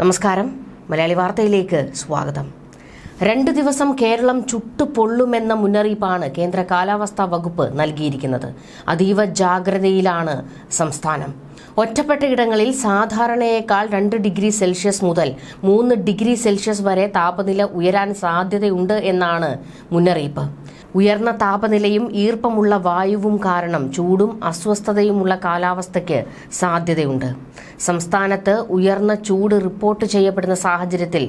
നമസ്കാരം. മലയാളി വാർത്തയിലേക്ക് സ്വാഗതം. രണ്ട് ദിവസം കേരളം ചുട്ടുപൊള്ളുമെന്ന മുന്നറിയിപ്പാണ് കേന്ദ്ര കാലാവസ്ഥാ വകുപ്പ് നൽകിയിരിക്കുന്നത്. അതീവ ജാഗ്രതയിലാണ് സംസ്ഥാനം. ഒറ്റപ്പെട്ട ഇടങ്ങളിൽ സാധാരണയേക്കാൾ രണ്ട് ഡിഗ്രി സെൽഷ്യസ് മുതൽ മൂന്ന് ഡിഗ്രി സെൽഷ്യസ് വരെ താപനില ഉയരാൻ സാധ്യതയുണ്ട് എന്നാണ് മുന്നറിയിപ്പ്. ഉയർന്ന താപനിലയും ഈർപ്പമുള്ള വായുവും കാരണം ചൂടും അസ്വസ്ഥതയുമുള്ള കാലാവസ്ഥയ്ക്ക് സാധ്യതയുണ്ട്. സംസ്ഥാനത്ത് ഉയർന്ന ചൂട് റിപ്പോർട്ട് ചെയ്യപ്പെടുന്ന സാഹചര്യത്തിൽ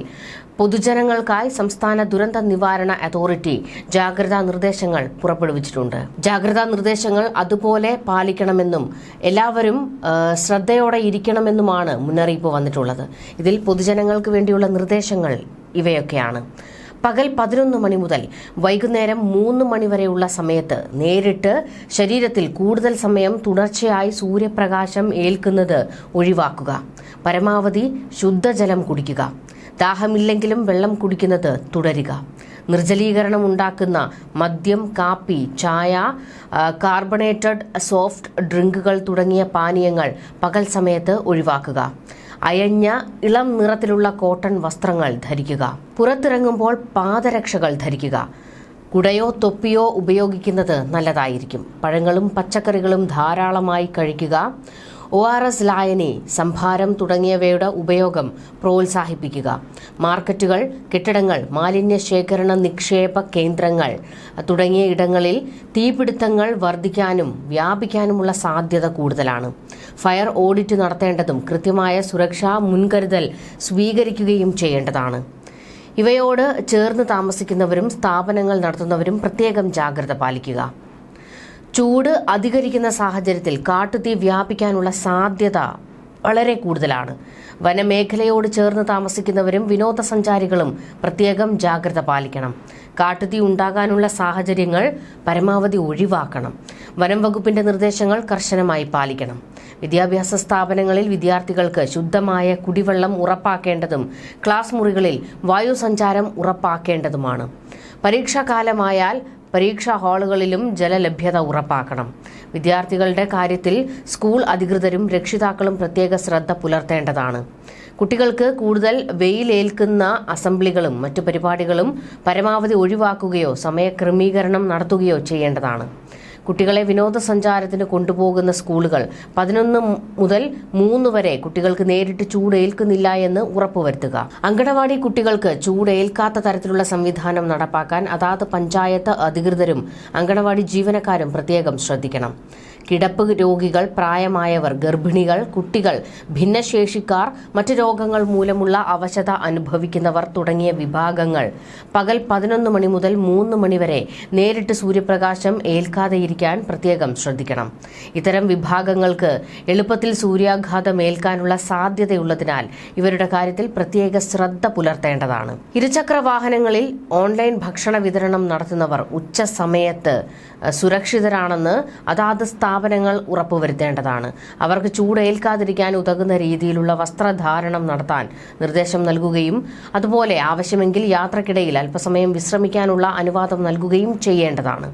പൊതുജനങ്ങൾക്കായി സംസ്ഥാന ദുരന്ത നിവാരണ അതോറിറ്റി ജാഗ്രതാ നിർദ്ദേശങ്ങൾ പുറപ്പെടുവിച്ചിട്ടുണ്ട്. ജാഗ്രതാ നിർദ്ദേശങ്ങൾ അതുപോലെ പാലിക്കണമെന്നും എല്ലാവരും ശ്രദ്ധയോടെ ഇരിക്കണമെന്നുമാണ് മുന്നറിയിപ്പ് വന്നിട്ടുള്ളത്. ഇതിൽ പൊതുജനങ്ങൾക്ക് വേണ്ടിയുള്ള നിർദ്ദേശങ്ങൾ ഇവയൊക്കെയാണ്. പകൽ പതിനൊന്ന് മണി മുതൽ വൈകുന്നേരം മൂന്ന് മണി വരെയുള്ള സമയത്ത് നേരിട്ട് ശരീരത്തിൽ കൂടുതൽ സമയം തുടർച്ചയായി സൂര്യപ്രകാശം ഏൽക്കുന്നത് ഒഴിവാക്കുക. പരമാവധി ശുദ്ധജലം കുടിക്കുക. ദാഹമില്ലെങ്കിലും വെള്ളം കുടിക്കുന്നത് തുടരുക. നിർജലീകരണം ഉണ്ടാക്കുന്ന മദ്യം കാപ്പി ചായ കാർബണേറ്റഡ് സോഫ്റ്റ് ഡ്രിങ്കുകൾ തുടങ്ങിയ പാനീയങ്ങൾ പകൽ സമയത്ത് ഒഴിവാക്കുക. അയഞ്ഞ ഇളം നിറത്തിലുള്ള കോട്ടൺ വസ്ത്രങ്ങൾ ധരിക്കുക. പുറത്തിറങ്ങുമ്പോൾ പാദരക്ഷകൾ ധരിക്കുക. കുടയോ തൊപ്പിയോ ഉപയോഗിക്കുന്നത് നല്ലതായിരിക്കും. പഴങ്ങളും പച്ചക്കറികളും ധാരാളമായി കഴിക്കുക. ഒ ആർ എസ് ലായനി സംഭാരം തുടങ്ങിയവയുടെ ഉപയോഗം പ്രോത്സാഹിപ്പിക്കുക. മാർക്കറ്റുകൾ കെട്ടിടങ്ങൾ മാലിന്യ ശേഖരണ നിക്ഷേപ കേന്ദ്രങ്ങൾ തുടങ്ങിയ ഇടങ്ങളിൽ തീപിടുത്തങ്ങൾ വർദ്ധിക്കാനും വ്യാപിക്കാനുമുള്ള സാധ്യത കൂടുതലാണ്. ഫയർ ഓഡിറ്റ് നടത്തേണ്ടതും കൃത്യമായ സുരക്ഷാ മുൻകരുതൽ സ്വീകരിക്കുകയും ചെയ്യേണ്ടതാണ്. ഇവയോട് ചേർന്ന് താമസിക്കുന്നവരും സ്ഥാപനങ്ങൾ നടത്തുന്നവരും പ്രത്യേകം ജാഗ്രത പാലിക്കുക. ചൂട് അധികരിക്കുന്ന സാഹചര്യത്തിൽ കാട്ടുതീ വ്യാപിക്കാനുള്ള സാധ്യത വളരെ കൂടുതലാണ്. വനമേഖലയോട് ചേർന്ന് താമസിക്കുന്നവരും വിനോദസഞ്ചാരികളും പ്രത്യേകം ജാഗ്രത പാലിക്കണം. കാട്ടുതീ ഉണ്ടാകാനുള്ള സാഹചര്യങ്ങൾ പരമാവധി ഒഴിവാക്കണം. വനം വകുപ്പിന്റെ നിർദ്ദേശങ്ങൾ കർശനമായി പാലിക്കണം. വിദ്യാഭ്യാസ സ്ഥാപനങ്ങളിൽ വിദ്യാർത്ഥികൾക്ക് ശുദ്ധമായ കുടിവെള്ളം ഉറപ്പാക്കേണ്ടതും ക്ലാസ് മുറികളിൽ വായുസഞ്ചാരം ഉറപ്പാക്കേണ്ടതുമാണ്. പരീക്ഷാകാലമായാൽ പരീക്ഷാ ഹാളുകളിലും ജലലഭ്യത ഉറപ്പാക്കണം. വിദ്യാർത്ഥികളുടെ കാര്യത്തിൽ സ്കൂൾ അധികൃതരും രക്ഷിതാക്കളും പ്രത്യേക ശ്രദ്ധ പുലർത്തേണ്ടതാണ്. കുട്ടികൾക്ക് കൂടുതൽ വെയിലേൽക്കുന്ന അസംബ്ലികളും മറ്റു പരിപാടികളും പരമാവധി ഒഴിവാക്കുകയോ സമയക്രമീകരണം നടത്തുകയോ ചെയ്യേണ്ടതാണ്. കുട്ടികളെ വിനോദസഞ്ചാരത്തിന് കൊണ്ടുപോകുന്ന സ്കൂളുകൾ. പതിനൊന്ന് മുതൽ മൂന്ന് വരെ കുട്ടികൾക്ക് നേരിട്ട് ചൂടേൽക്കുന്നില്ല എന്ന് ഉറപ്പുവരുത്തുക. അങ്കണവാടി കുട്ടികൾക്ക് ചൂടേൽക്കാത്ത തരത്തിലുള്ള സംവിധാനം നടപ്പാക്കാൻ അതാത് പഞ്ചായത്ത് അധികൃതരും അങ്കണവാടി ജീവനക്കാരും പ്രത്യേകം ശ്രദ്ധിക്കണം. കിടപ്പ് രോഗികൾ പ്രായമായവർ ഗർഭിണികൾ കുട്ടികൾ ഭിന്നശേഷിക്കാർ മറ്റ് രോഗങ്ങൾ മൂലമുള്ള അവശത അനുഭവിക്കുന്നവർ തുടങ്ങിയ വിഭാഗങ്ങൾ. പകൽ പതിനൊന്ന് മണി മുതൽ മൂന്ന് മണി വരെ നേരിട്ട് സൂര്യപ്രകാശം ഏൽക്കാതെയിരിക്കാൻ പ്രത്യേകം ശ്രദ്ധിക്കണം. ഇത്തരം വിഭാഗങ്ങൾക്ക് എളുപ്പത്തിൽ സൂര്യാഘാതം ഏൽക്കാനുള്ള സാധ്യതയുള്ളതിനാൽ ഇവരുടെ കാര്യത്തിൽ പ്രത്യേക ശ്രദ്ധ പുലർത്തേണ്ടതാണ്. ഇരുചക്ര വാഹനങ്ങളിൽ ഓൺലൈൻ ഭക്ഷണ വിതരണം നടത്തുന്നവർ ഉച്ച സമയത്ത് സുരക്ഷിതരാണെന്ന് അതാത് സ്ഥാപനങ്ങൾ ഉറപ്പുവരുത്തേണ്ടതാണ്. അവർക്ക് ചൂടേൽക്കാതിരിക്കാൻ ഉതകുന്ന രീതിയിലുള്ള വസ്ത്രധാരണം നടത്താൻ നിർദ്ദേശം നൽകുകയും അതുപോലെ ആവശ്യമെങ്കിൽ യാത്രക്കിടയിൽ അല്പസമയം വിശ്രമിക്കാനുള്ള അനുവാദം നൽകുകയും ചെയ്യേണ്ടതാണ്.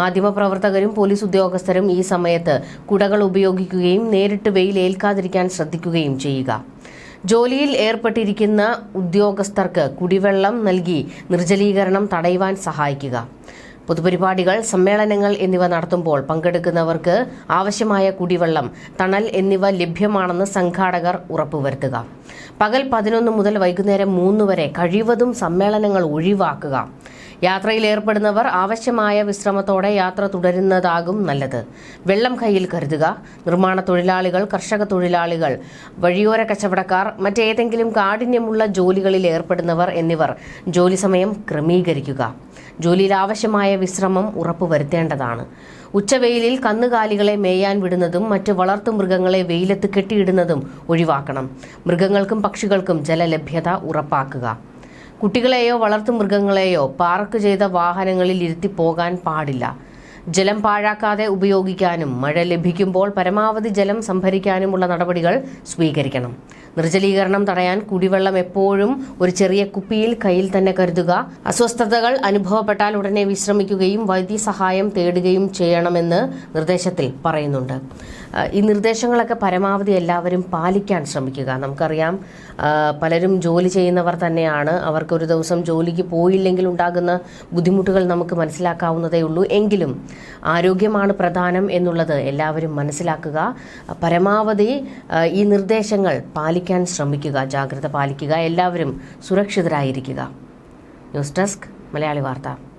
മാധ്യമപ്രവർത്തകരും പോലീസ് ഉദ്യോഗസ്ഥരും ഈ സമയത്ത് കുടകൾ ഉപയോഗിക്കുകയും നേരിട്ട് വെയിൽ ഏൽക്കാതിരിക്കാൻ ശ്രദ്ധിക്കുകയും ചെയ്യുക. ജോലിയിൽ ഏർപ്പെട്ടിരിക്കുന്ന ഉദ്യോഗസ്ഥർക്ക് കുടിവെള്ളം നൽകി നിർജലീകരണം തടയുവാൻ സഹായിക്കുക. പൊതുപരിപാടികൾ സമ്മേളനങ്ങൾ എന്നിവ നടത്തുമ്പോൾ പങ്കെടുക്കുന്നവർക്ക് ആവശ്യമായ കുടിവെള്ളം തണൽ എന്നിവ ലഭ്യമാണെന്ന് സംഘാടകർ ഉറപ്പുവരുത്തുക. പകൽ പതിനൊന്ന് മുതൽ വൈകുന്നേരം മൂന്ന് വരെ കഴിവതും സമ്മേളനങ്ങൾ ഒഴിവാക്കുക. യാത്രയിൽ ഏർപ്പെടുന്നവർ ആവശ്യമായ വിശ്രമത്തോടെ യാത്ര തുടരുന്നതാകും നല്ലത്. വെള്ളം കയ്യിൽ കരുതുക. നിർമ്മാണ തൊഴിലാളികൾ കർഷക തൊഴിലാളികൾ വഴിയോര കച്ചവടക്കാർ മറ്റേതെങ്കിലും കാഠിന്യമുള്ള ജോലികളിൽ ഏർപ്പെടുന്നവർ എന്നിവർ ജോലി സമയം ക്രമീകരിക്കുക. ജോലിയിൽ ആവശ്യമായ വിശ്രമം ഉറപ്പുവരുത്തേണ്ടതാണ്. ഉച്ചവെയിലിൽ കന്നുകാലികളെ മേയാൻ വിടുന്നതും മറ്റ് വളർത്തു മൃഗങ്ങളെ വെയിലത്ത് കെട്ടിയിടുന്നതും ഒഴിവാക്കണം. മൃഗങ്ങൾക്കും പക്ഷികൾക്കും ജലലഭ്യത ഉറപ്പാക്കുക. കുട്ടികളെയോ വളർത്തു മൃഗങ്ങളെയോ പാർക്ക് ചെയ്ത വാഹനങ്ങളിൽ ഇരുത്തി പോകാൻ പാടില്ല. ജലം പാഴാക്കാതെ ഉപയോഗിക്കാനും മഴ ലഭിക്കുമ്പോൾ പരമാവധി ജലം സംഭരിക്കാനുമുള്ള നടപടികൾ സ്വീകരിക്കണം. നിർജലീകരണം തടയാൻ കുടിവെള്ളം എപ്പോഴും ഒരു ചെറിയ കുപ്പിയിൽ കയ്യിൽ തന്നെ കരുതുക. അസ്വസ്ഥതകൾ അനുഭവപ്പെട്ടാൽ ഉടനെ വിശ്രമിക്കുകയും വൈദ്യസഹായം തേടുകയും ചെയ്യണമെന്ന് നിർദ്ദേശത്തിൽ പറയുന്നുണ്ട്. ഈ നിർദ്ദേശങ്ങളൊക്കെ പരമാവധി എല്ലാവരും പാലിക്കാൻ ശ്രമിക്കുക. നമുക്കറിയാം പലരും ജോലി ചെയ്യുന്നവർ തന്നെയാണ്. അവർക്കൊരു ദിവസം ജോലിക്ക് പോയില്ലെങ്കിൽ ഉണ്ടാകുന്ന ബുദ്ധിമുട്ടുകൾ നമുക്ക് മനസ്സിലാക്കാവുന്നതേ ഉള്ളൂ. എങ്കിലും ആരോഗ്യമാണ് പ്രധാനം എന്നുള്ളത് എല്ലാവരും മനസ്സിലാക്കുക. പരമാവധി ഈ നിർദ്ദേശങ്ങൾ പാലിക്കാൻ ശ്രമിക്കുക ജാഗ്രത പാലിക്കുക എല്ലാവരും സുരക്ഷിതരായിരിക്കുക. ന്യൂസ് ഡെസ്ക് മലയാളി വാർത്ത.